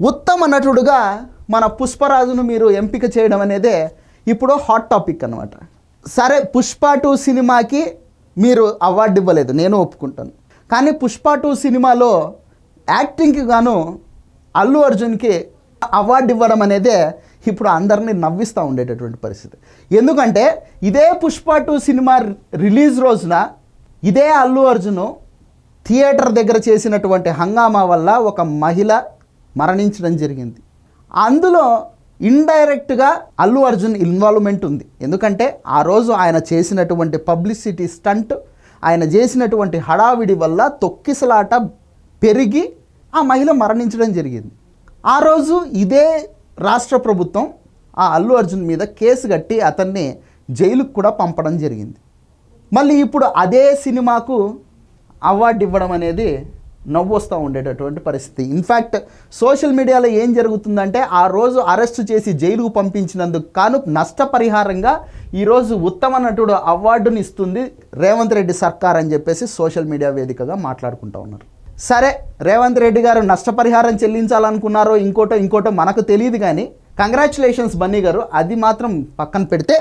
ఉత్తమ నటుడుగా మన పుష్పరాజును మీరు ఎంపిక చేయడం అనేదే ఇప్పుడు హాట్ టాపిక్ అనమాట సరే పుష్ప టూ సినిమాకి మీరు అవార్డు ఇవ్వలేదు నేను ఒప్పుకుంటాను. కానీ పుష్ప టూ సినిమాలో యాక్టింగ్కి గాను అల్లు అర్జున్కి అవార్డు ఇవ్వడం అనేదే ఇప్పుడు అందరినీ నవ్విస్తూ ఉండేటటువంటి పరిస్థితి. ఎందుకంటే ఇదే పుష్ప టూ సినిమా రిలీజ్ రోజున ఇదే అల్లు అర్జును థియేటర్ దగ్గర చేసినటువంటి హంగామా వల్ల ఒక మహిళ మరణించడం జరిగింది. అందులో ఇండైరెక్ట్గా అల్లు అర్జున్ ఇన్వాల్వ్మెంట్ ఉంది. ఎందుకంటే ఆ రోజు ఆయన చేసినటువంటి పబ్లిసిటీ స్టంట్ ఆయన చేసినటువంటి హడావిడి వల్ల తొక్కిసలాట పెరిగి ఆ మహిళ మరణించడం జరిగింది. ఆ రోజు ఇదే రాష్ట్ర ప్రభుత్వం ఆ అల్లు అర్జున్ మీద కేసు కట్టి అతన్ని జైలుకు కూడా పంపడం జరిగింది. మళ్ళీ ఇప్పుడు అదే సినిమాకు అవార్డు ఇవ్వడం అనేది నవ్వొస్తూ ఉండేటటువంటి పరిస్థితి. ఇన్ఫ్యాక్ట్ సోషల్ మీడియాలో ఏం జరుగుతుందంటే ఆ రోజు అరెస్టు చేసి జైలుకు పంపించినందుకు కాను నష్టపరిహారంగా ఈరోజు ఉత్తమ నటుడు అవార్డుని ఇస్తుంది రేవంత్ రెడ్డి సర్కార్ అని చెప్పేసి సోషల్ మీడియా వేదికగా మాట్లాడుకుంటూ ఉన్నారు. సరే రేవంత్ రెడ్డి గారు నష్టపరిహారం చెల్లించాలనుకున్నారో ఇంకోటో ఇంకోటో మనకు తెలియదు కానీ కంగ్రాచులేషన్స్ బన్నీ గారు అది మాత్రం పక్కన పెడితే